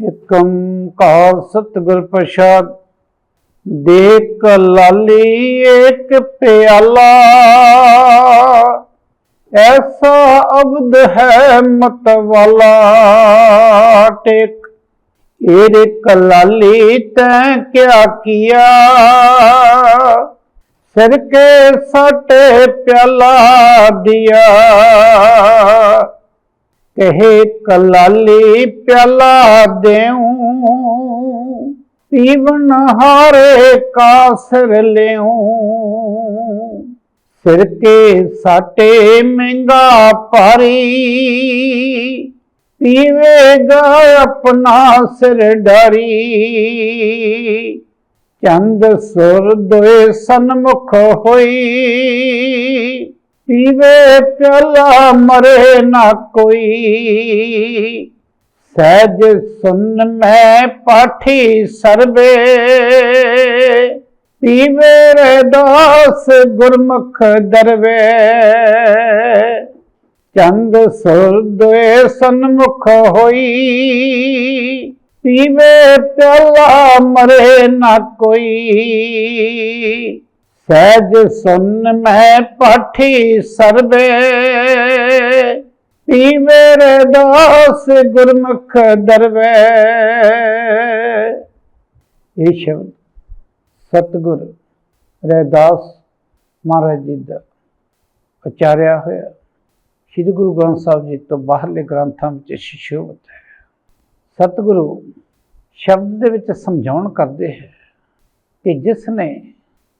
ਇਕੰ ਕਾਰ ਸਤਿਗੁਰ ਪ੍ਰਸਾਦ, ਦੇਖ ਲਾਲੀ ਇੱਕ ਪਿਆਲਾ। ਐਸਾ ਅਬਦ ਹੈ ਮਤ ਵਾਲਾ ਟੇਕ ਏਰੇ ਕਲਾਲੀ ਤੈਂ ਕਿਆ ਕੀਆ। ਸਿਰ ਕੇ ਸਟੇ ਪਿਆਲਾ ਦਿਆ। ਕਹੇ ਕਲਾਲੀ ਪਿਆਲਾ ਦੇਉ ਪੀਵਨ ਹਾਰੇ ਕਾਸਰ ਲਿਉ ਸਿਰਕੇ ਸਾਟੇ ਮਹਿੰਗਾ ਭਾਰੀ ਪੀਵੇਗਾ ਆਪਣਾ ਸਿਰ ਡਰੀ। ਚੰਦ ਸੁਰ ਦੋਏ ਸਨਮੁਖ ਹੋਈ ਪੀਵੇ ਪਿਆਲਾ ਮਰੇ ਨਾ ਕੋਈ। ਸਹਿਜ ਸੁਨ ਮੈਂ ਪਾਠੀ ਸਰਬੇ ਪੀਵੇ ਰੇ ਗੁਰਮੁਖ ਦਰਵੇ। ਚੰਦ ਸੁਰ ਦੋਏ ਸਨਮੁਖ ਹੋਈ। ਪੀਵੇ ਪਿਆਲਾ ਮਰੇ ਨਾ ਕੋਈ। ਸਹਿਜ ਸੁਨ ਮੈਂ ਪਾਠੀ ਸਰਬੇ। ਪੀਵੇ ਰੇ ਦਾਸ ਗੁਰਮੁਖ ਦਰਵੇ। ਇਹ ਸ਼ਬਦ ਸਤਿਗੁਰ ਰਹਿਦਾਸ ਮਹਾਰਾਜ ਜੀ ਦਾ ਉਚਾਰਿਆ ਹੋਇਆ। ਸ੍ਰੀ ਗੁਰੂ ਗ੍ਰੰਥ ਸਾਹਿਬ ਜੀ ਤੋਂ ਬਾਹਰਲੇ ਗ੍ਰੰਥਾਂ ਵਿੱਚ ਸ਼ਿਸ਼ੋਭਤ ਹੈ। ਸਤਿਗੁਰੂ ਸ਼ਬਦ ਦੇ ਵਿੱਚ ਸਮਝਾਉਣ ਕਰਦੇ ਹੈ ਕਿ ਜਿਸ ਨੇ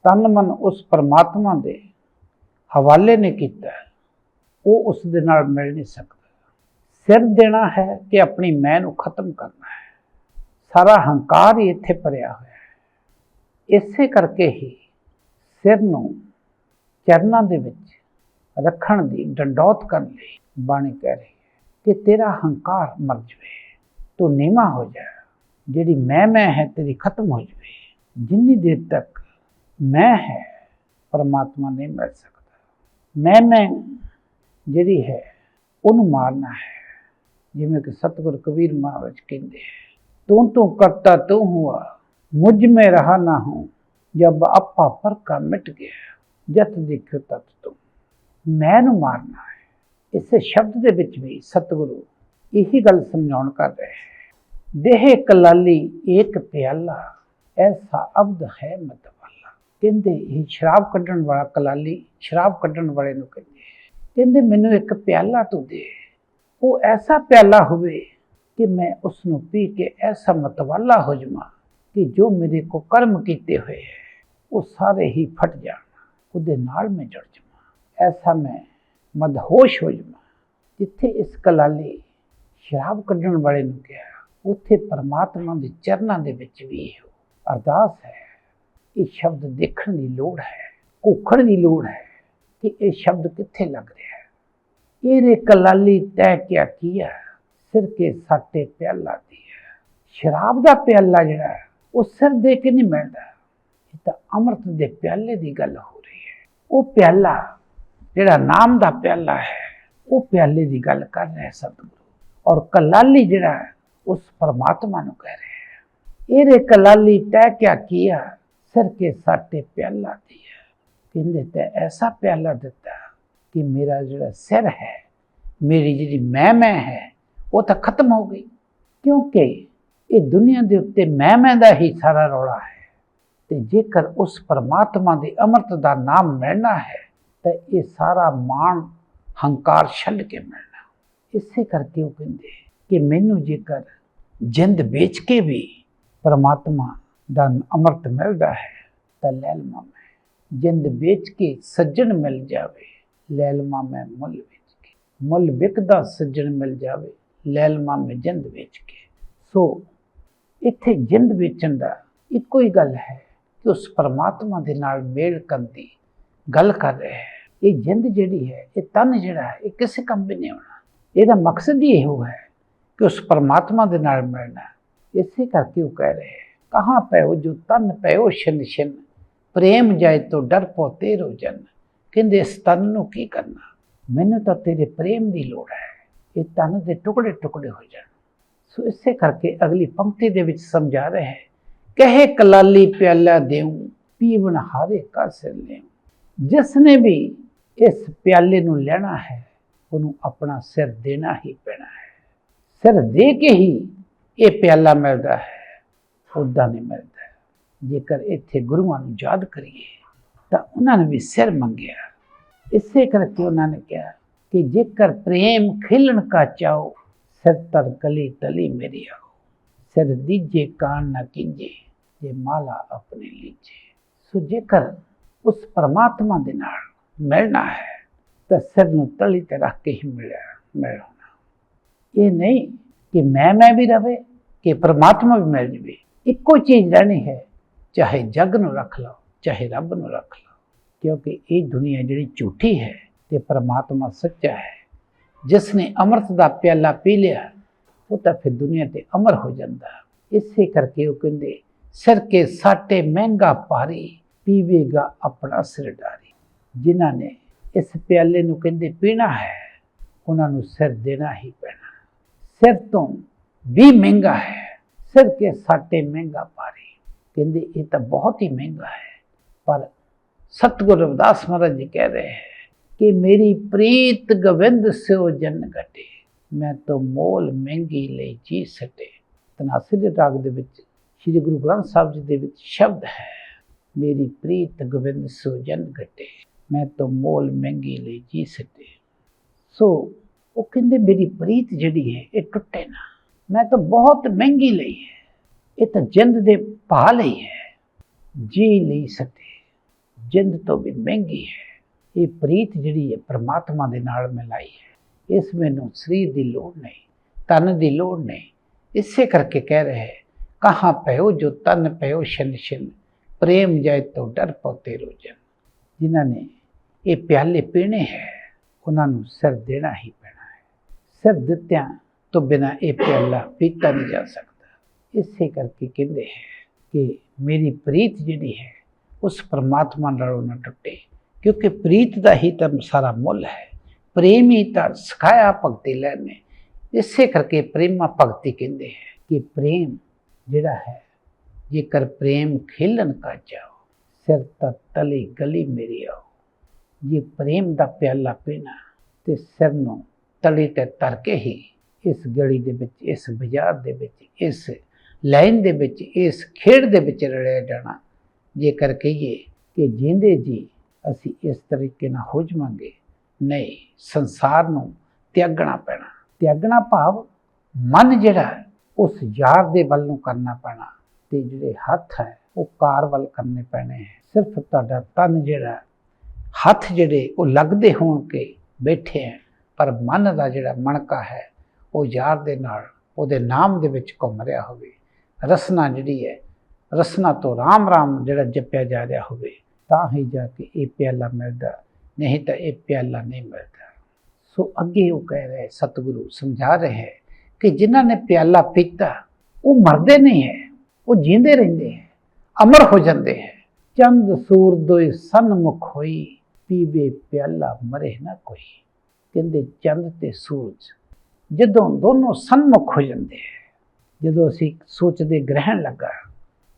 ਤਨ ਮਨ ਉਸ ਪਰਮਾਤਮਾ ਦੇ ਹਵਾਲੇ ਨੇ ਕੀਤਾ। ਉਹ ਉਸ ਦੇ ਨਾਲ ਮਿਲ ਨਹੀਂ ਸਕਦਾ। ਸਿਰ ਦੇਣਾ ਹੈ ਕਿ ਆਪਣੀ ਮੈਂ ਨੂੰ ਖਤਮ ਕਰਨਾ ਹੈ। ਸਾਰਾ ਹੰਕਾਰ ਹੀ ਇੱਥੇ ਭਰਿਆ ਹੋਇਆ ਹੈ। ਇਸੇ ਕਰਕੇ ਹੀ ਸਿਰ ਨੂੰ ਚਰਨਾਂ ਦੇ ਵਿੱਚ ਰੱਖਣ ਦੀ ਡੰਡੌਤ ਕਰਨ ਲਈ ਬਾਣੀ ਕਹਿ ਰਹੀ ਹੈ ਕਿ ਤੇਰਾ ਹੰਕਾਰ ਮਰ ਜਵੇ, ਤੂੰ ਨੀਵਾ ਹੋ ਜਾ। ਜਿਹੜੀ ਮੈਂ ਮੈਂ ਹੈ, ਤੇਰੀ ਖਤਮ ਹੋ ਜਵੇ। ਜਿੰਨੀ ਦੇਰ ਤੱਕ ਮੈਂ ਹੈ, ਪਰਮਾਤਮਾ ਨਹੀਂ ਮਿਲ ਸਕਦਾ। ਮੈਂ ਮੈਂ ਜਿਹੜੀ ਹੈ, ਉਹਨੂੰ ਮਾਰਨਾ ਹੈ। ਜਿਵੇਂ ਕਿ ਸਤਿਗੁਰ ਕਬੀਰ ਮਹਾਰਾਜ ਕਹਿੰਦੇ ਤੂੰ ਤੂੰ ਕਰਤਾ ਤੂੰ ਹੁਆ, ਮੁਝ ਮੈਂ ਰਹਾ ਨਾ ਹੂੰ, ਜਬ ਆਪਾ ਪਰ ਕਾ ਮਿਟ ਗਿਆ ਜਤ ਦੇਖੋ ਤਤ ਤੂੰ। ਮੈਂ ਨੂੰ ਮਾਰਨਾ ਹੈ। ਇਸੇ ਸ਼ਬਦ ਦੇ ਵਿੱਚ ਵੀ ਸਤਿਗੁਰੂ ਇਹੀ ਗੱਲ ਸਮਝਾਉਣ ਕਰ ਰਹੇ ਹੈ। ਦੇਹ ਕਲਾਲੀ ਇੱਕ ਪਿਆਲਾ, ਐਸਾ ਅਬਦ ਹੈ ਮਤ ਕਹਿੰਦੇ ਇਹ ਸ਼ਰਾਬ ਕੱਢਣ ਵਾਲਾ ਕਲਾਲੀ, ਸ਼ਰਾਬ ਕੱਢਣ ਵਾਲੇ ਨੂੰ ਕਹਿੰਦੇ ਕਹਿੰਦੇ ਮੈਨੂੰ ਇੱਕ ਪਿਆਲਾ ਤੂੰ ਦੇ। ਉਹ ਐਸਾ ਪਿਆਲਾ ਹੋਵੇ ਕਿ ਮੈਂ ਉਸ ਨੂੰ ਪੀ ਕੇ ਐਸਾ ਮਤਵਾਲਾ ਹੋ ਜਾਵਾਂ ਕਿ ਜੋ ਮੇਰੇ ਕੋ ਕਰਮ ਕੀਤੇ ਹੋਏ ਉਹ ਸਾਰੇ ਹੀ ਫਟ ਜਾਣ, ਉਹਦੇ ਨਾਲ ਮੈਂ ਜੁੜ ਜਾਵਾਂ। ਐਸਾ ਮੈਂ ਮਦਹੋਸ਼ ਹੋ ਜਾਵਾਂ। ਜਿੱਥੇ ਇਸ ਕਲਾਲੀ ਸ਼ਰਾਬ ਕੱਢਣ ਵਾਲੇ ਨੂੰ ਕਿਹਾ, ਉੱਥੇ ਪਰਮਾਤਮਾ ਦੇ ਚਰਨਾਂ ਦੇ ਵਿੱਚ ਵੀ ਇਹੋ ਅਰਦਾਸ ਹੈ। ਇਹ ਸ਼ਬਦ ਦੇਖਣ ਦੀ ਲੋੜ ਹੈ ਘੋਖਣ ਦੀ ਲੋੜ ਹੈ ਕਿ ਇਹ ਸ਼ਬਦ ਕਿੱਥੇ ਲੱਗ ਰਿਹਾ ਹੈ। ਇਹਨੇ ਕਲਾਲੀ ਤੈ ਕਿਆ ਕੀਆ, ਸਿਰ ਕੇ ਸਾਟੇ ਪਿਆਲਾ ਦੀ ਹੈ ਸ਼ਰਾਬ ਦਾ ਪਿਆਲਾ ਜਿਹੜਾ ਉਹ ਸਿਰ ਦੇ ਕੇ ਨਹੀਂ ਮਿਲਦਾ। ਇਹ ਤਾਂ ਅੰਮ੍ਰਿਤ ਦੇ ਪਿਆਲੇ ਦੀ ਗੱਲ ਹੋ ਰਹੀ ਹੈ। ਉਹ ਪਿਆਲਾ, ਜਿਹੜਾ ਨਾਮ ਦਾ ਪਿਆਲਾ ਹੈ, ਉਹ ਪਿਆਲੇ ਦੀ ਗੱਲ ਕਰ ਰਿਹਾ ਸਤਿਗੁਰੂ। ਔਰ ਕਲਾਲੀ ਜਿਹੜਾ ਉਸ ਪਰਮਾਤਮਾ ਨੂੰ ਕਹਿ ਰਿਹਾ ਹੈ। ਇਹਦੇ ਕਲਾਲੀ ਤੈ ਕਿਆ ਕੀਆ ਸਿਰ ਕੇ ਸਾਟੇ ਪਿਆਲਾ ਦਿਆ। ਕਹਿੰਦੇ ਤੇ ਐਸਾ ਪਿਆਲਾ ਦਿੱਤਾ ਕਿ ਮੇਰਾ ਜਿਹੜਾ ਸਿਰ ਹੈ, ਮੇਰੀ ਜਿਹੜੀ ਮੈਂ ਮੈਂ ਹੈ, ਉਹ ਤਾਂ ਖਤਮ ਹੋ ਗਈ। ਕਿਉਂਕਿ ਇਹ ਦੁਨੀਆ ਦੇ ਉੱਤੇ ਮੈਂ ਮੈਂ ਦਾ ਹੀ ਸਾਰਾ ਰੌਲਾ ਹੈ। ਤੇ ਜੇਕਰ ਉਸ ਪਰਮਾਤਮਾ ਦੇ ਅੰਮ੍ਰਿਤ ਦਾ ਨਾਮ ਮਿਲਣਾ ਹੈ, ਤਾਂ ਇਹ ਸਾਰਾ ਮਾਣ, ਹੰਕਾਰ ਛੱਡ ਕੇ ਮਿਲਣਾ। ਇਸੇ ਕਰਕੇ ਉਹ ਕਹਿੰਦੇ ਕਿ ਮੈਨੂੰ ਜੇਕਰ ਜਿੰਦ ਵੇਚ ਕੇ ਵੀ ਪਰਮਾਤਮਾ ਦਾ ਅੰਮ੍ਰਿਤ ਮਿਲਦਾ ਹੈ ਤਾਂ ਲੈ ਲਵਾਂ ਮੈਂ ਜਿੰਦ ਵੇਚ ਕੇ ਸੱਜਣ ਮਿਲ ਜਾਵੇ ਲੈ ਮੈਂ ਮੁੱਲ ਵੇਚ ਕੇ ਮੁੱਲ ਵਿਕਦਾ ਸੱਜਣ ਮਿਲ ਜਾਵੇ ਲੈ ਲਵਾਂ ਮੈਂ ਜਿੰਦ ਵੇਚ ਕੇ ਸੋ ਇੱਥੇ ਜਿੰਦ ਵੇਚਣ ਦਾ ਇੱਕੋ ਹੀ ਗੱਲ ਹੈ ਕਿ ਉਸ ਪਰਮਾਤਮਾ ਦੇ ਨਾਲ ਮੇਲ ਕਰਨ ਦੀ ਗੱਲ ਕਰ ਰਿਹਾ ਹੈ ਇਹ ਜਿੰਦ ਜਿਹੜੀ ਹੈ ਇਹ ਤਨ ਜਿਹੜਾ ਹੈ ਇਹ ਕਿਸੇ ਕੰਮ ਵੀ ਨਹੀਂ ਆਉਣਾ ਇਹਦਾ ਮਕਸਦ ਹੀ ਇਹੋ ਹੈ ਕਿ ਉਸ ਪਰਮਾਤਮਾ ਦੇ ਨਾਲ ਮਿਲਣਾ ਇਸੇ ਕਰਕੇ ਉਹ ਕਹਿ ਰਹੇ ਹੈ ਕਹਾਂ ਪਇਓ ਜੋ ਤਨ ਪਇਓ ਛਿਨ ਛਿਨ। ਪ੍ਰੇਮ ਜਾਏ ਤੋਂ ਡਰ ਪੋ ਤੇਰੋ ਜਨ। ਕਹਿੰਦੇ ਇਸ ਤਨ ਨੂੰ ਕੀ ਕਰਨਾ? ਮੈਨੂੰ ਤਾਂ ਤੇਰੇ ਪ੍ਰੇਮ ਦੀ ਲੋੜ ਹੈ। ਇਹ ਤਨ ਦੇ ਟੁਕੜੇ ਟੁਕੜੇ ਹੋ ਜਾਣ। ਸੋ ਇਸੇ ਕਰਕੇ ਅਗਲੀ ਪੰਕਤੀ ਦੇ ਵਿੱਚ ਸਮਝਾ ਰਿਹਾ ਹੈ, ਕਹੇ ਕਲਾਲੀ ਪਿਆਲਾ ਦੇਉ ਪੀਵਣ ਹਾਰੇ ਕਾ ਸਿਰ ਲਿਉ ਜਿਸ ਨੇ ਵੀ ਇਸ ਪਿਆਲੇ ਨੂੰ ਲੈਣਾ ਹੈ, ਉਹਨੂੰ ਆਪਣਾ ਸਿਰ ਦੇਣਾ ਹੀ ਪੈਣਾ ਹੈ। ਸਿਰ ਦੇ ਕੇ ਹੀ ਇਹ ਪਿਆਲਾ ਮਿਲਦਾ ਹੈ। ਉੱਦਾਂ ਨਹੀਂ ਮਿਲਦਾ। ਜੇਕਰ ਇੱਥੇ ਗੁਰੂਆਂ ਨੂੰ ਯਾਦ ਕਰੀਏ, ਤਾਂ ਉਹਨਾਂ ਨੇ ਵੀ ਸਿਰ ਮੰਗਿਆ। ਇਸੇ ਕਰਕੇ ਉਹਨਾਂ ਨੇ ਕਿਹਾ ਕਿ ਜੇਕਰ ਪ੍ਰੇਮ ਖਿਲਣ ਕਾ ਚਾਓ ਸਿਰ ਤਰ ਕਲੀ ਤਲੀ ਮੇਰੀ ਆਓ। ਸਿਰ ਦੀਜੇ ਕਾਨ ਨਾ ਕੀਜੇ, ਜੇ ਮਾਲਾ ਆਪਣੇ ਲੀਜੇ। ਸੋ ਜੇਕਰ ਉਸ ਪਰਮਾਤਮਾ ਦੇ ਨਾਲ ਮਿਲਣਾ ਹੈ, ਤਾਂ ਸਿਰ ਨੂੰ ਤਲੀ ਤੇ ਰੱਖ ਕੇ ਹੀ ਮਿਲਿਆ ਮਿਲਣਾ ਇਹ ਨਹੀਂ ਕਿ ਮੈਂ ਮੈਂ ਵੀ ਰਵੇ, ਕਿ ਪਰਮਾਤਮਾ ਵੀ ਮਿਲ ਜਵੇ। ਇੱਕੋ ਚੀਜ਼ ਰਹਿਣੀ ਹੈ, ਚਾਹੇ ਜੱਗ ਨੂੰ ਰੱਖ ਲਓ ਚਾਹੇ ਰੱਬ ਨੂੰ ਰੱਖ ਲਓ ਕਿਉਂਕਿ ਇਹ ਦੁਨੀਆ ਜਿਹੜੀ ਝੂਠੀ ਹੈ ਤੇ ਪਰਮਾਤਮਾ ਸੱਚਾ ਹੈ। ਜਿਸ ਨੇ ਅੰਮ੍ਰਿਤ ਦਾ ਪਿਆਲਾ ਪੀ ਲਿਆ, ਉਹ ਤਾਂ ਫਿਰ ਦੁਨੀਆ ਤੇ ਅਮਰ ਹੋ ਜਾਂਦਾ। ਇਸੇ ਕਰਕੇ ਉਹ ਕਹਿੰਦੇ ਸਿਰ ਕੇ ਸਾਟੇ ਮਹਿੰਗਾ ਭਾਰੀ, ਪੀਵੇਗਾ ਆਪਣਾ ਸਿਰ ਡਾਰੀ। ਜਿਨ੍ਹਾਂ ਨੇ ਇਸ ਪਿਆਲੇ ਨੂੰ ਕਹਿੰਦੇ ਪੀਣਾ ਹੈ, ਉਹਨਾਂ ਨੂੰ ਸਿਰ ਦੇਣਾ ਹੀ ਪੈਣਾ। ਸਿਰ ਤੋਂ ਵੀ ਮਹਿੰਗਾ ਹੈ। ਸਿਰ ਕੇ ਸਾਟੇ ਮਹਿੰਗਾ ਭਾਰੀ ਕਹਿੰਦੇ, ਇਹ ਤਾਂ ਬਹੁਤ ਹੀ ਮਹਿੰਗਾ ਹੈ। ਪਰ ਸਤਿਗੁਰੂ ਰਵਿਦਾਸ ਮਹਾਰਾਜ ਜੀ ਕਹਿ ਰਹੇ ਹੈ ਕਿ ਮੇਰੀ ਪ੍ਰੀਤ ਗਵਿੰਦ ਸਿਓ ਜਨ ਘਟੇ, ਮੈਂ ਤਾਂ ਮੋਲ ਮਹਿੰਗੀ ਲਈ ਜੀ ਸਟੇ। ਤਨਾਸੀ ਦੇ ਰਾਗ ਦੇ ਵਿੱਚ ਸ੍ਰੀ ਗੁਰੂ ਗ੍ਰੰਥ ਸਾਹਿਬ ਜੀ ਦੇ ਵਿੱਚ ਸ਼ਬਦ ਹੈ, ਮੇਰੀ ਪ੍ਰੀਤ ਗੋਬਿੰਦ ਸਿਓ ਜਨ ਘਟੇ, ਮੈਂ ਤਾਂ ਮੋਲ ਮਹਿੰਗੀ ਲਈ ਜੀ ਸਟੇ। ਸੋ ਉਹ ਕਹਿੰਦੇ, ਮੇਰੀ ਪ੍ਰੀਤ ਜਿਹੜੀ ਹੈ, ਇਹ ਟੁੱਟੇ ਨਾ। ਮੈਂ ਤਾਂ ਬਹੁਤ ਮਹਿੰਗੀ ਲਈ ਹੈ। ਇਹ ਤਾਂ ਜਿੰਦ ਦੇ ਭਾ ਲਈ ਹੈ। ਜੀ ਲਈ ਸਕੇ। ਜਿੰਦ ਤੋਂ ਵੀ ਮਹਿੰਗੀ ਹੈ। ਇਹ ਪ੍ਰੀਤ ਜਿਹੜੀ ਹੈ, ਪ੍ਰਮਾਤਮਾ ਦੇ ਨਾਲ ਮਿਲਾਈ ਹੈ। ਇਸ ਮੈਨੂੰ ਸਰੀਰ ਦੀ ਲੋੜ ਨਹੀਂ ਤਨ ਦੀ ਲੋੜ ਨਹੀਂ। ਇਸੇ ਕਰਕੇ ਕਹਿ ਰਹੇ ਕਹਾਂ ਪਇਓ ਜੋ ਤਨ ਪਇਓ ਸ਼ਨ ਸ਼ਨ ਪ੍ਰੇਮ ਜਾਏ ਤੋ ਡਰ ਪੋਤੇ ਰੋਜਨ। ਜਿਨ੍ਹਾਂ ਨੇ ਇਹ ਪਿਆਲੇ ਪੀਣੇ ਹੈ, ਉਹਨਾਂ ਨੂੰ ਸਿਰ ਦੇਣਾ ਹੀ ਪੈਣਾ ਹੈ। ਸਿਰ ਦਿੱਤਿਆਂ ਤੋਂ ਬਿਨਾ ਇਹ ਪਿਆਲਾ ਪੀਤਾ ਨਹੀਂ ਜਾ ਸਕਦਾ। ਇਸੇ ਕਰਕੇ ਕਹਿੰਦੇ ਹੈ ਕਿ ਮੇਰੀ ਪ੍ਰੀਤ ਜਿਹੜੀ ਹੈ, ਉਸ ਪਰਮਾਤਮਾ ਨਾਲੋਂ ਨਾ ਟੁੱਟੇ, ਕਿਉਂਕਿ ਪ੍ਰੀਤ ਦਾ ਹੀ ਤਾਂ ਸਾਰਾ ਮੁੱਲ ਹੈ। ਪ੍ਰੇਮ ਹੀ ਤਾਂ ਸਿਖਾਇਆ ਭਗਤੀ ਲੈਣੇ। ਇਸੇ ਕਰਕੇ ਪ੍ਰੇਮਾ ਭਗਤੀ ਕਹਿੰਦੇ ਹੈ ਕਿ ਪ੍ਰੇਮ ਜਿਹੜਾ ਹੈ, ਜੇਕਰ ਪ੍ਰੇਮ ਖੇਲਣ ਕਾ ਜਾਓ, ਸਿਰ ਤਾਂ ਤਲੀ ਗਲੀ ਮੇਰੀ ਆਓ। ਜੇ ਪ੍ਰੇਮ ਦਾ ਪਿਆਲਾ ਪੀਣਾ, ਤੇ ਸਿਰ ਨੂੰ ਤਲੀ ਤੇ ਤਰ ਕੇ ਹੀ ਇਸ ਗਲੀ ਦੇ ਵਿੱਚ, ਇਸ ਬਾਜ਼ਾਰ ਦੇ ਵਿੱਚ, ਇਸ ਲਾਈਨ ਦੇ ਵਿੱਚ, ਇਸ ਖੇਡ ਦੇ ਵਿੱਚ ਰਲਿਆ ਜਾਣਾ। ਜੇਕਰ ਕਹੀਏ ਕਿ ਜਿੰਦੇ ਜੀ ਅਸੀਂ ਇਸ ਤਰੀਕੇ ਨਾਲ ਹੋ ਜਾਵਾਂਗੇ, ਨਹੀਂ, ਸੰਸਾਰ ਨੂੰ ਤਿਆਗਣਾ ਪੈਣਾ। ਤਿਆਗਣਾ ਭਾਵ ਮਨ ਜਿਹੜਾ ਉਸ ਯਾਰ ਦੇ ਵੱਲ ਨੂੰ ਕਰਨਾ ਪੈਣਾ। ਤੇ ਜਿਹੜੇ ਹੱਥ ਹੈ, ਉਹ ਕਾਰ ਵੱਲ ਕਰਨੇ ਪੈਣੇ ਹੈ। ਸਿਰਫ ਤੁਹਾਡਾ ਤਨ ਜਿਹੜਾ ਹੱਥ ਜਿਹੜੇ ਉਹ ਲੱਗਦੇ ਹੋਣ ਕੇ ਬੈਠੇ ਹੈ। ਪਰ ਮਨ ਦਾ ਜਿਹੜਾ ਮਣਕਾ ਹੈ ਉਹ ਯਾਰ ਦੇ ਨਾਲ, ਉਹਦੇ ਨਾਮ ਦੇ ਵਿੱਚ ਘੁੰਮ ਰਿਹਾ ਹੋਵੇ। ਰਸਨਾ ਜਿਹੜੀ ਹੈ, ਰਸਨਾ ਤੋਂ ਰਾਮ ਰਾਮ ਜਿਹੜਾ ਜਪਿਆ ਜਾ ਰਿਹਾ ਹੋਵੇ, ਤਾਂ ਹੀ ਜਾ ਕੇ ਇਹ ਪਿਆਲਾ ਮਿਲਦਾ, ਨਹੀਂ ਤਾਂ ਇਹ ਪਿਆਲਾ ਨਹੀਂ ਮਿਲਦਾ। ਸੋ ਅੱਗੇ ਉਹ ਕਹਿ ਰਿਹਾ ਸਤਿਗੁਰੂ ਸਮਝਾ ਰਿਹਾ ਹੈ ਕਿ ਜਿਨ੍ਹਾਂ ਨੇ ਪਿਆਲਾ ਪੀਤਾ, ਉਹ ਮਰਦੇ ਨਹੀਂ ਹੈ, ਉਹ ਜੀਂਦੇ ਰਹਿੰਦੇ ਹੈ, ਅਮਰ ਹੋ ਜਾਂਦੇ ਹੈ। ਚੰਦ, ਸੂਰ ਦੋਇ ਸਨਮੁਖ ਹੋਈ, ਪੀਵੇ ਪਿਆਲਾ ਮਰੇ ਨਾ ਕੋਈ। ਕਹਿੰਦੇ ਚੰਦ ਤੇ ਸੂਰਜ ਜਦੋਂ ਦੋਨੋਂ ਸਨਮੁਖ ਹੋ ਜਾਂਦੇ ਹੈ, ਜਦੋਂ ਅਸੀਂ ਸੋਚਦੇ ਗ੍ਰਹਿਣ ਲੱਗਾ,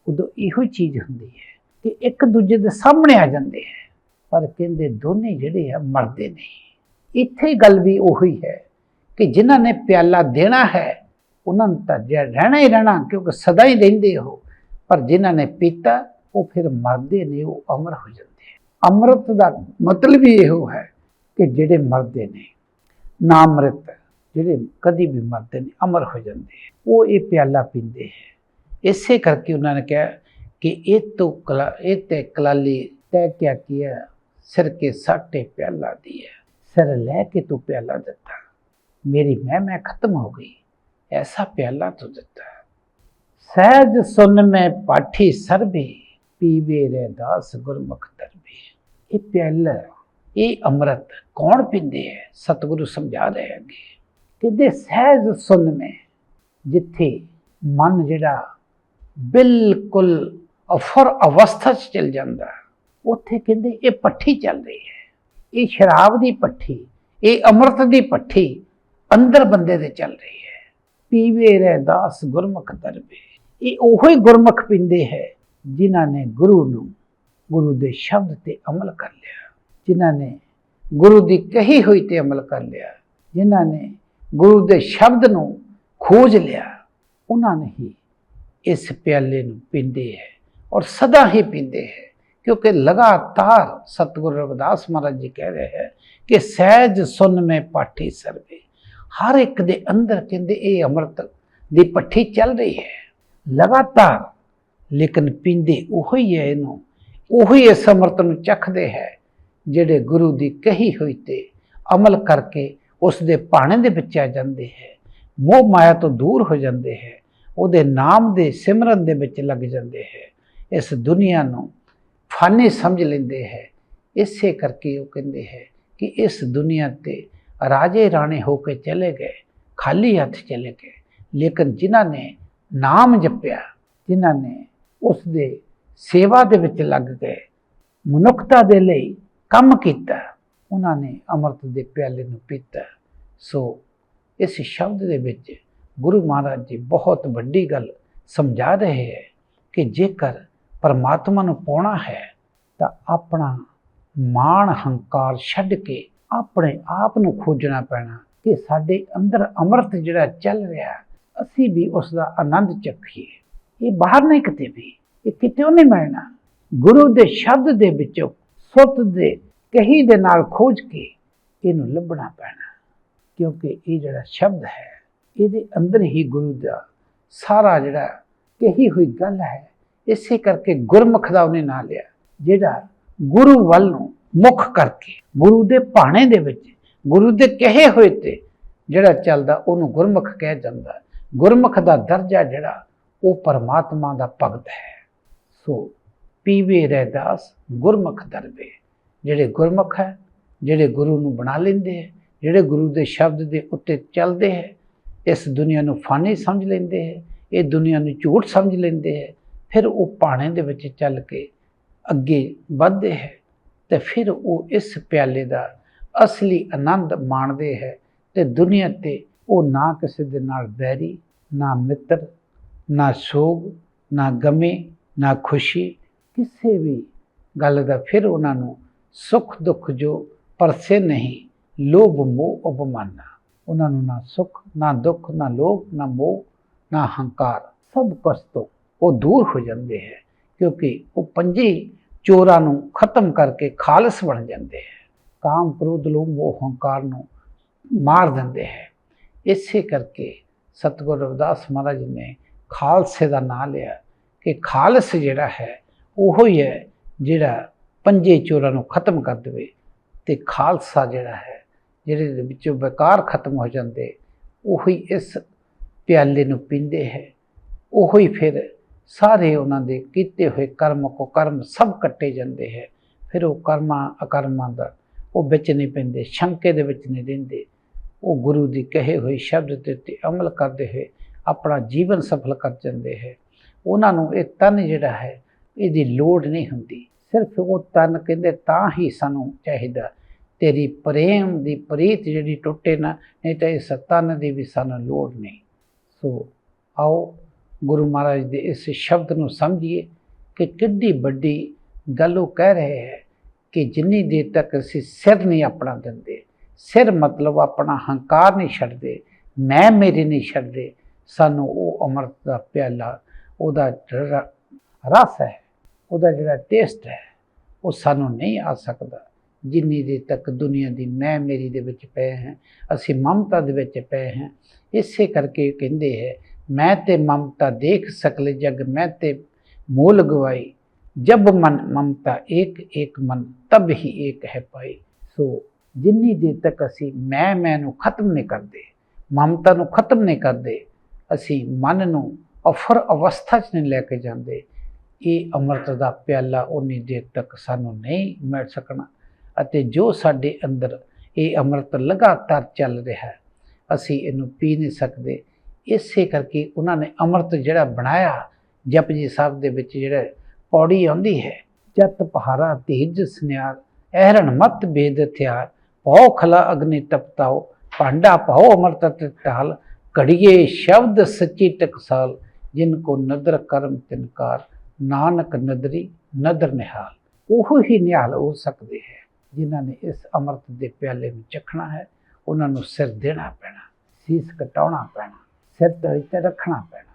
ਉਦੋਂ ਇਹੋ ਹੀ ਚੀਜ਼ ਹੁੰਦੀ ਹੈ ਕਿ ਇੱਕ ਦੂਜੇ ਦੇ ਸਾਹਮਣੇ ਆ ਜਾਂਦੇ ਹੈ। ਪਰ ਕਹਿੰਦੇ ਦੋਨੇ ਜਿਹੜੇ ਆ ਮਰਦੇ ਨਹੀਂ। ਇੱਥੇ ਗੱਲ ਵੀ ਉਹੀ ਹੈ ਕਿ ਜਿਨ੍ਹਾਂ ਨੇ ਪਿਆਲਾ ਦੇਣਾ ਹੈ, ਉਹਨਾਂ ਨੂੰ ਤਾਂ ਜੇ ਰਹਿਣਾ ਹੀ ਰਹਿਣਾ, ਕਿਉਂਕਿ ਸਦਾ ਹੀ ਰਹਿੰਦੇ ਹੋ ਪਰ ਜਿਨ੍ਹਾਂ ਨੇ ਪੀਤਾ, ਉਹ ਫਿਰ ਮਰਦੇ ਨੇ, ਉਹ ਅਮਰ ਹੋ ਜਾਂਦੇ ਅੰਮ੍ਰਿਤ ਦਾ ਮਤਲਬ ਹੀ ਇਹੋ ਹੈ ਕਿ ਜਿਹੜੇ ਮਰਦੇ ਨੇ, ਨਾਮ੍ਰਿਤ ਜਿਹੜੇ ਕਦੀ ਵੀ ਮਰਦੇ ਨਹੀਂ ਅਮਰ ਹੋ ਜਾਂਦੇ ਉਹ ਇਹ ਪਿਆਲਾ ਪੀਂਦੇ ਹੈ। ਇਸੇ ਕਰਕੇ ਉਹਨਾਂ ਨੇ ਕਿਹਾ ਕਿ ਇਹ ਤੋਂ ਕਲਾ, ਇਹ ਤੇ ਕਲਾਲੀ ਤੈ ਕਿਆ ਕੀਆ ਸਿਰ ਕੇ ਸਾਟੇ ਪਿਆਲਾ ਦਿਆ ਸਿਰ ਲੈ ਕੇ ਤੂੰ ਪਿਆਲਾ ਦਿੱਤਾ। ਮੇਰੀ ਮੈਂ ਮੈਂ ਖਤਮ ਹੋ ਗਈ। ਐਸਾ ਪਿਆਲਾ ਤੂੰ ਦਿੱਤਾ। ਸਹਿਜ ਸੁਨ ਮੈਂ ਪਾਠੀ ਸਰਬੇ, ਪੀਵੇ ਰੇ ਦਾਸ ਗੁਰਮੁਖ ਦਰਬੇ ਇਹ ਪਿਆਲਾ, ਇਹ ਅੰਮ੍ਰਿਤ ਕੌਣ ਪੀਂਦੇ ਹੈ? ਸਤਿਗੁਰੂ ਸਮਝਾ ਰਹੇ ਅੱਗੇ ਕਹਿੰਦੇ ਸਹਿਜ ਸੁਨ ਮੈਂ, ਜਿੱਥੇ ਮਨ ਜਿਹੜਾ ਬਿਲਕੁਲ ਅਫਰ ਅਵਸਥਾ 'ਚ ਚਲ ਜਾਂਦਾ ਉੱਥੇ ਕਹਿੰਦੇ ਇਹ ਪੱਠੀ ਚੱਲ ਰਹੀ ਹੈ। ਇਹ ਸ਼ਰਾਬ ਦੀ ਪੱਠੀ, ਇਹ ਅੰਮ੍ਰਿਤ ਦੀ ਪੱਠੀ ਅੰਦਰ ਬੰਦੇ ਦੇ ਚੱਲ ਰਹੀ ਹੈ। ਪੀਵੇ ਰਹਿਦਾਸ ਗੁਰਮੁਖ ਦਰਵੇ ਇਹ ਉਹੋ ਹੀ ਗੁਰਮੁਖ ਪਿੰਦੇ ਹੈ ਜਿਨ੍ਹਾਂ ਨੇ ਗੁਰੂ ਨੂੰ ਗੁਰੂ ਦੇ ਸ਼ਬਦ ਤੇ ਅਮਲ ਕਰ ਲਿਆ। ਜਿਨ੍ਹਾਂ ਨੇ ਗੁਰੂ ਦੀ ਕਹੀ ਹੋਈ ਤੇ ਅਮਲ ਕਰ ਲਿਆ। ਜਿਨ੍ਹਾਂ ਨੇ ਗੁਰੂ ਦੇ ਸ਼ਬਦ ਨੂੰ ਖੋਜ ਲਿਆ। ਉਹਨਾਂ ਨੇ ਹੀ ਇਸ ਪਿਆਲੇ ਨੂੰ ਪੀਂਦੇ ਹੈ ਔਰ ਸਦਾ ਹੀ ਪੀਂਦੇ ਹੈ, ਕਿਉਂਕਿ ਲਗਾਤਾਰ ਸਤਿਗੁਰੂ ਰਵਿਦਾਸ ਮਹਾਰਾਜ ਜੀ ਕਹਿ ਰਹੇ ਹੈ ਕਿ ਸਹਿਜ ਸੁਨ ਮੈਂ ਪਾਠੀ ਸਰਵੇ। ਹਰ ਇੱਕ ਦੇ ਅੰਦਰ ਕਹਿੰਦੇ ਇਹ ਅੰਮ੍ਰਿਤ ਦੀ ਪੱਠੀ ਚੱਲ ਰਹੀ ਹੈ। ਲਗਾਤਾਰ ਲੇਕਿਨ ਪੀਂਦੇ ਉਹੀ ਹੈ ਇਹਨੂੰ, ਉਹੀ ਇਸ ਅੰਮ੍ਰਿਤ ਨੂੰ ਚੱਖਦੇ ਹੈ, ਜਿਹੜੇ ਗੁਰੂ ਦੀ ਕਹੀ ਹੋਈ ਤੇ ਅਮਲ ਕਰਕੇ ਉਸ ਦੇ ਭਾਣੇ ਦੇ ਵਿੱਚ ਆ ਜਾਂਦੇ ਹੈ। ਮੋਹ ਮਾਇਆ ਤੋਂ ਦੂਰ ਹੋ ਜਾਂਦੇ ਹੈ। ਉਹਦੇ ਨਾਮ ਦੇ ਸਿਮਰਨ ਦੇ ਵਿੱਚ ਲੱਗ ਜਾਂਦੇ ਹੈ। ਇਸ ਦੁਨੀਆ ਨੂੰ ਫਾਨੀ ਸਮਝ ਲੈਂਦੇ ਹੈ। ਇਸੇ ਕਰਕੇ ਉਹ ਕਹਿੰਦੇ ਹੈ ਕਿ ਇਸ ਦੁਨੀਆ ਤੇ ਰਾਜੇ ਰਾਣੇ ਹੋ ਕੇ ਚਲੇ ਗਏ, ਖਾਲੀ ਹੱਥ ਚਲੇ ਗਏ। ਲੇਕਿਨ ਜਿਨ੍ਹਾਂ ਨੇ ਨਾਮ ਜਪਿਆ, ਜਿਨ੍ਹਾਂ ਨੇ ਉਸ ਦੇ ਸੇਵਾ ਦੇ ਵਿੱਚ ਲੱਗ ਗਏ, ਮਨੁੱਖਤਾ ਦੇ ਲਈ ਕੰਮ ਕੀਤਾ ਉਹਨਾਂ ਨੇ ਅੰਮ੍ਰਿਤ ਦੇ ਪਿਆਲੇ ਨੂੰ ਪੀਤਾ। ਸੋ ਇਸ ਸ਼ਬਦ ਦੇ ਵਿੱਚ ਗੁਰੂ ਮਹਾਰਾਜ ਜੀ ਬਹੁਤ ਵੱਡੀ ਗੱਲ ਸਮਝਾ ਰਹੇ ਹੈ ਕਿ ਜੇਕਰ ਪਰਮਾਤਮਾ ਨੂੰ ਪਾਉਣਾ ਹੈ, ਤਾਂ ਆਪਣਾ ਮਾਣ ਹੰਕਾਰ ਛੱਡ ਕੇ ਆਪਣੇ ਆਪ ਨੂੰ ਖੋਜਣਾ ਪੈਣਾ ਕਿ ਸਾਡੇ ਅੰਦਰ ਅੰਮ੍ਰਿਤ ਜਿਹੜਾ ਚੱਲ ਰਿਹਾ, ਅਸੀਂ ਵੀ ਉਸ ਦਾ ਆਨੰਦ ਚੱਖੀਏ ਇਹ ਬਾਹਰ ਨਹੀਂ ਕਿਤੇ ਵੀ, ਇਹ ਕਿਤੇ ਨਹੀਂ ਮਿਲਣਾ। ਗੁਰੂ ਦੇ ਸ਼ਬਦ ਦੇ ਵਿੱਚੋਂ ਸੁੱਤ ਦੇ ਕਹੀ ਦੇ ਨਾਲ ਖੋਜ ਕੇ ਇਹਨੂੰ ਲੱਭਣਾ ਪੈਣਾ। ਕਿਉਂਕਿ ਇਹ ਜਿਹੜਾ ਸ਼ਬਦ ਹੈ, ਇਹਦੇ ਅੰਦਰ ਹੀ ਗੁਰੂ ਦਾ ਸਾਰਾ ਜਿਹੜਾ ਕਹੀ ਹੋਈ ਗੱਲ ਹੈ, ਇਸੇ ਕਰਕੇ ਗੁਰਮੁਖ ਦਾ ਉਹਨੇ ਨਾਂ ਲਿਆ, ਜਿਹੜਾ ਗੁਰੂ ਵੱਲ ਨੂੰ ਮੁਖ ਕਰਕੇ, ਗੁਰੂ ਦੇ ਭਾਣੇ ਦੇ ਵਿੱਚ, ਗੁਰੂ ਦੇ ਕਹੇ ਹੋਏ ਤੇ ਜਿਹੜਾ ਚੱਲਦਾ ਉਹਨੂੰ ਗੁਰਮੁਖ ਕਹਿ ਜਾਂਦਾ। ਗੁਰਮੁਖ ਦਾ ਦਰਜਾ ਜਿਹੜਾ, ਉਹ ਪਰਮਾਤਮਾ ਦਾ ਭਗਤ ਹੈ। ਸੋ ਪੀਵੇ ਰਹਿਦਾਸ ਗੁਰਮੁਖ ਦਰਵੇ ਜਿਹੜੇ ਗੁਰਮੁਖ ਹੈ, ਜਿਹੜੇ ਗੁਰੂ ਨੂੰ ਬਣਾ ਲੈਂਦੇ ਹੈ, ਜਿਹੜੇ ਗੁਰੂ ਦੇ ਸ਼ਬਦ ਦੇ ਉੱਤੇ ਚੱਲਦੇ ਹੈ, ਇਸ ਦੁਨੀਆ ਨੂੰ ਫਾਨੀ ਸਮਝ ਲੈਂਦੇ ਹੈ, ਇਹ ਦੁਨੀਆ ਨੂੰ ਝੂਠ ਸਮਝ ਲੈਂਦੇ ਹੈ, ਫਿਰ ਉਹ ਪਾਣੇ ਦੇ ਵਿੱਚ ਚੱਲ ਕੇ ਅੱਗੇ ਵੱਧਦੇ ਹੈ ਤੇ ਫਿਰ ਉਹ ਇਸ ਪਿਆਲੇ ਦਾ ਅਸਲੀ ਆਨੰਦ ਮਾਣਦੇ ਹੈ ਤੇ ਦੁਨੀਆ ਤੇ ਉਹ ਨਾ ਕਿਸੇ ਦੇ ਨਾਲ ਬੈਰੀ ਨਾ ਮਿੱਤਰ, ਨਾ ਸੋਗ, ਨਾ ਗਮੇ, ਨਾ ਖੁਸ਼ੀ, ਕਿਸੇ ਵੀ ਗੱਲ ਦਾ ਫਿਰ ਉਹਨਾਂ ਨੂੰ ਸੁੱਖ ਦੁੱਖ ਜੋ ਪਰਸੇ ਨਹੀਂ, ਲੋਭ ਮੋਹ ਉਪਮਾਨਾ ਉਹਨਾਂ ਨੂੰ ਨਾ ਸੁੱਖ, ਨਾ ਦੁੱਖ, ਨਾ ਲੋਭ, ਨਾ ਮੋਹ, ਨਾ ਹੰਕਾਰ, ਸਭ ਕੁਝ ਤੋਂ ਉਹ ਦੂਰ ਹੋ ਜਾਂਦੇ ਹੈ, ਕਿਉਂਕਿ ਉਹ ਪੰਜੇ ਚੋਰਾਂ ਨੂੰ ਖਤਮ ਕਰਕੇ ਖਾਲਸ ਬਣ ਜਾਂਦੇ ਹੈ। ਕਾਮ, ਕ੍ਰੋਧ, ਲੋਭ, ਮੋਹ, ਹੰਕਾਰ ਨੂੰ ਮਾਰ ਦਿੰਦੇ ਹੈ। ਇਸੇ ਕਰਕੇ ਸਤਿਗੁਰ ਰਵਿਦਾਸ ਮਹਾਰਾਜ ਨੇ ਖਾਲਸੇ ਦਾ ਨਾਮ ਲਿਆ ਕਿ ਖਾਲਸ ਜਿਹੜਾ ਹੈ, ਉਹ ਹੀ ਹੈ ਜਿਹੜਾ ਪੰਜੇ ਚੋਰਾਂ ਨੂੰ ਖਤਮ ਕਰ ਦੇਵੇ ਤੇ ਖਾਲਸਾ ਜਿਹੜਾ ਹੈ, ਜਿਹੜੇ ਦੇ ਵਿੱਚੋਂ ਬੇਕਾਰ ਖਤਮ ਹੋ ਜਾਂਦੇ, ਉਹੀ ਇਸ ਪਿਆਲੇ ਨੂੰ ਪੀਂਦੇ ਹੈ। ਉਹੀ ਫਿਰ ਸਾਰੇ ਉਹਨਾਂ ਦੇ ਕੀਤੇ ਹੋਏ ਕਰਮ ਕੋ ਕਰਮ ਸਭ ਕੱਟੇ ਜਾਂਦੇ ਹੈ। ਫਿਰ ਉਹ ਕਰਮਾਂ ਅਕਰਮਾਂ ਦਾ ਉਹ ਵਿੱਚ ਨਹੀਂ ਪੈਂਦੇ, ਸ਼ੰਕੇ ਦੇ ਵਿੱਚ ਨਹੀਂ ਰਹਿੰਦੇ। ਉਹ ਗੁਰੂ ਦੀ ਕਹੇ ਹੋਏ ਸ਼ਬਦ ਤੇ ਤੇ ਅਮਲ ਕਰਦੇ ਹੋਏ ਆਪਣਾ ਜੀਵਨ ਸਫਲ ਕਰ ਜਾਂਦੇ ਹੈ। ਉਹਨਾਂ ਨੂੰ ਇਹ ਤਨ ਜਿਹੜਾ ਹੈ, ਇਹਦੀ ਲੋੜ ਨਹੀਂ ਹੁੰਦੀ। ਸਿਰਫ ਉਹ ਤਨ ਕਹਿੰਦੇ ਤਾਂ ਹੀ ਸਾਨੂੰ ਚਾਹੀਦਾ। ਤੇਰੀ ਪ੍ਰੇਮ ਦੀ ਪ੍ਰੀਤ ਜਿਹੜੀ ਟੁੱਟੇ ਨਾ, ਨਹੀਂ ਤਾਂ ਇਸ ਤਨ ਦੀ ਵੀ ਸਾਨੂੰ ਲੋੜ ਨਹੀਂ। ਸੋ ਆਓ ਗੁਰੂ ਮਹਾਰਾਜ ਦੇ ਇਸ ਸ਼ਬਦ ਨੂੰ ਸਮਝੀਏ ਕਿ ਕਿੱਡੀ ਵੱਡੀ ਗੱਲ ਉਹ ਕਹਿ ਰਹੇ ਹੈ ਕਿ ਜਿੰਨੀ ਦੇਰ ਤੱਕ ਅਸੀਂ ਸਿਰ ਨਹੀਂ ਆਪਣਾ ਦਿੰਦੇ, ਸਿਰ ਮਤਲਬ ਆਪਣਾ ਹੰਕਾਰ ਨਹੀਂ ਛੱਡਦੇ, ਮੈਂ ਮੇਰੇ ਨਹੀਂ ਛੱਡਦੇ, ਸਾਨੂੰ ਉਹ ਅੰਮ੍ਰਿਤ ਦਾ ਪਿਆਲਾ, ਉਹਦਾ ਰਸ ਹੈ ਉਹਦਾ ਜਿਹੜਾ ਟੇਸਟ ਹੈ, ਉਹ ਸਾਨੂੰ ਨਹੀਂ ਆ ਸਕਦਾ। ਜਿੰਨੀ ਦੇਰ ਤੱਕ ਦੁਨੀਆ ਦੀ ਮੈਂ ਮੇਰੀ ਦੇ ਵਿੱਚ ਪਏ ਹਾਂ, ਅਸੀਂ ਮਮਤਾ ਦੇ ਵਿੱਚ ਪਏ ਹਾਂ, ਇਸੇ ਕਰਕੇ ਕਹਿੰਦੇ ਹੈ, ਮੈਂ ਤੇ ਮਮਤਾ ਦੇਖ ਸਕਲੇ ਜਗ, ਮੈਂ ਤੇ ਮੋਲ ਗਵਾਈ। ਜਬ ਮਨ ਮਮਤਾ ਏਕ ਏਕ ਮਨ ਤਬ ਹੀ ਏਕ ਹੈ ਪਾਈ। ਸੋ ਜਿੰਨੀ ਦੇਰ ਤੱਕ ਅਸੀਂ ਮੈਂ ਮੈਂ ਨੂੰ ਖਤਮ ਨਹੀਂ ਕਰਦੇ, ਮਮਤਾ ਨੂੰ ਖਤਮ ਨਹੀਂ ਕਰਦੇ, ਅਸੀਂ ਮਨ ਨੂੰ ਅਫਰ ਅਵਸਥਾ 'ਚ ਨਹੀਂ ਲੈ ਕੇ ਜਾਂਦੇ ਇਹ ਅੰਮ੍ਰਿਤ ਦਾ ਪਿਆਲਾ ਉਨੀ ਦੇਰ ਤੱਕ ਸਾਨੂੰ ਨਹੀਂ ਮਿਲ ਸਕਣਾ ਅਤੇ ਜੋ ਸਾਡੇ ਅੰਦਰ ਇਹ ਅੰਮ੍ਰਿਤ ਲਗਾਤਾਰ ਚੱਲ ਰਿਹਾ ਹੈ, ਅਸੀਂ ਇਹਨੂੰ ਪੀ ਨਹੀਂ ਸਕਦੇ। ਇਸੇ ਕਰਕੇ ਉਹਨਾਂ ਨੇ ਅੰਮ੍ਰਿਤ ਜਿਹੜਾ ਬਣਾਇਆ, ਜਪਜੀ ਸਾਹਿਬ ਦੇ ਵਿੱਚ ਜਿਹੜਾ ਪੌੜੀ ਆਉਂਦੀ ਹੈ ਜਤ ਪਹਾਰਾ ਤੇਜ ਸੁਨਿਆਰ ਐਰਨ ਮਤ, ਬੇਦ, ਹਥਿਆਰ ਪਉ ਖਲਾ, ਅਗਨੀ ਤਪਤਾਓ ਭਾਂਡਾ ਪਾਓ ਅਮਰਤ ਤੇ ਘੜੀਏ, ਸ਼ਬਦ, ਸੱਚੀ, ਟਕਸਾਲ, ਜਿਨ ਕੋ ਨਦਰ, ਕਰਮ, ਤਿਨਕਾਰ ਨਾਨਕ ਨਦਰੀ ਨਦਰ ਨਿਹਾਲ। ਉਹ ਹੀ ਨਿਹਾਲ ਹੋ ਸਕਦੇ ਹੈ ਜਿਨ੍ਹਾਂ ਨੇ ਇਸ ਅੰਮ੍ਰਿਤ ਦੇ ਪਿਆਲੇ ਨੂੰ ਚੱਖਣਾ ਹੈ, ਉਹਨਾਂ ਨੂੰ ਸਿਰ ਦੇਣਾ ਪੈਣਾ, ਸੀਸ ਕਟਾਉਣਾ ਪੈਣਾ, ਸਿਰ ਧੜੀ ਤੇ ਰੱਖਣਾ ਪੈਣਾ,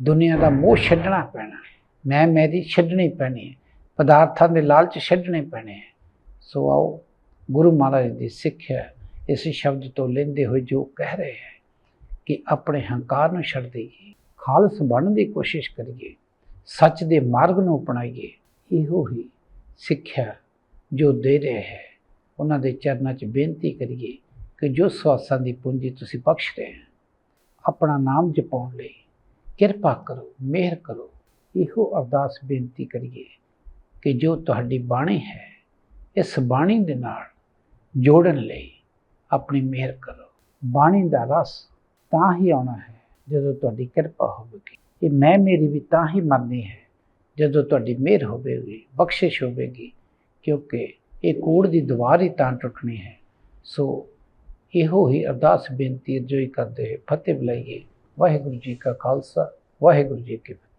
ਦੁਨੀਆ ਦਾ ਮੋਹ ਛੱਡਣਾ ਪੈਣਾ, ਮੈਂ ਮੇਰੀ ਛੱਡਣੀ ਪੈਣੀ ਹੈ, ਪਦਾਰਥਾਂ ਦੇ ਲਾਲਚ ਛੱਡਣੇ ਪੈਣੇ ਹੈ। ਸੋ ਆਓ, ਗੁਰੂ ਮਹਾਰਾਜ ਦੀ ਸਿੱਖਿਆ ਇਸ ਸ਼ਬਦ ਤੋਂ ਲੈਂਦੇ ਹੋਏ ਜੋ ਕਹਿ ਰਹੇ ਹੈ ਕਿ ਆਪਣੇ ਹੰਕਾਰ ਨੂੰ ਛੱਡ ਦੇਈਏ, ਖਾਲਸ ਬਣਨ ਦੀ ਕੋਸ਼ਿਸ਼ ਕਰੀਏ ਸੱਚ ਦੇ ਮਾਰਗ ਨੂੰ ਅਪਣਾਈਏ। ਇਹੋ ਹੀ ਸਿੱਖਿਆ ਜੋ ਦੇ ਰਹੇ ਹੈ। ਉਹਨਾਂ ਦੇ ਚਰਨਾਂ 'ਚ ਬੇਨਤੀ ਕਰੀਏ ਕਿ ਜੋ ਸਵਾਸਾਂ ਦੀ ਪੂੰਜੀ ਤੁਸੀਂ ਬਖਸ਼ ਰਹੇ ਹੋ, ਆਪਣਾ ਨਾਮ ਜਪਾਉਣ ਲਈ ਕਿਰਪਾ ਕਰੋ, ਮਿਹਰ ਕਰੋ। ਇਹੋ ਅਰਦਾਸ ਬੇਨਤੀ ਕਰੀਏ ਕਿ ਜੋ ਤੁਹਾਡੀ ਬਾਣੀ ਹੈ, ਇਸ ਬਾਣੀ ਦੇ ਨਾਲ ਜੋੜਨ ਲਈ ਆਪਣੀ ਮਿਹਰ ਕਰੋ। ਬਾਣੀ ਦਾ ਰਸ ਤਾਂ ਹੀ ਆਉਣਾ ਹੈ ਜਦੋਂ ਤੁਹਾਡੀ ਕਿਰਪਾ ਹੋਵੇਗੀ। ਇਹ ਮੈਂ ਮੇਰੀ ਵੀ ਤਾਂ ਹੀ ਮਰਨੀ ਹੈ, ਜਦੋਂ ਤੁਹਾਡੀ ਮਿਹਰ ਹੋਵੇਗੀ, ਬਖਸ਼ਿਸ਼ ਹੋਵੇਗੀ, ਕਿਉਂਕਿ ਇਹ ਕੋੜ ਦੀ ਦੀਵਾਰ ਹੀ ਤਾਂ ਟੁੱਟਣੀ ਹੈ। ਸੋ ਇਹੋ ਹੀ ਅਰਦਾਸ ਬੇਨਤੀ ਅਰਜ਼ੋਈ ਕਰਦੇ ਹੋਏ, ਫਤਿਹ ਬੁਲਾਈਏ। ਵਾਹਿਗੁਰੂ ਜੀ ਕਾ ਖਾਲਸਾ, ਵਾਹਿਗੁਰੂ ਜੀ ਕੀ ਫਤਿਹ।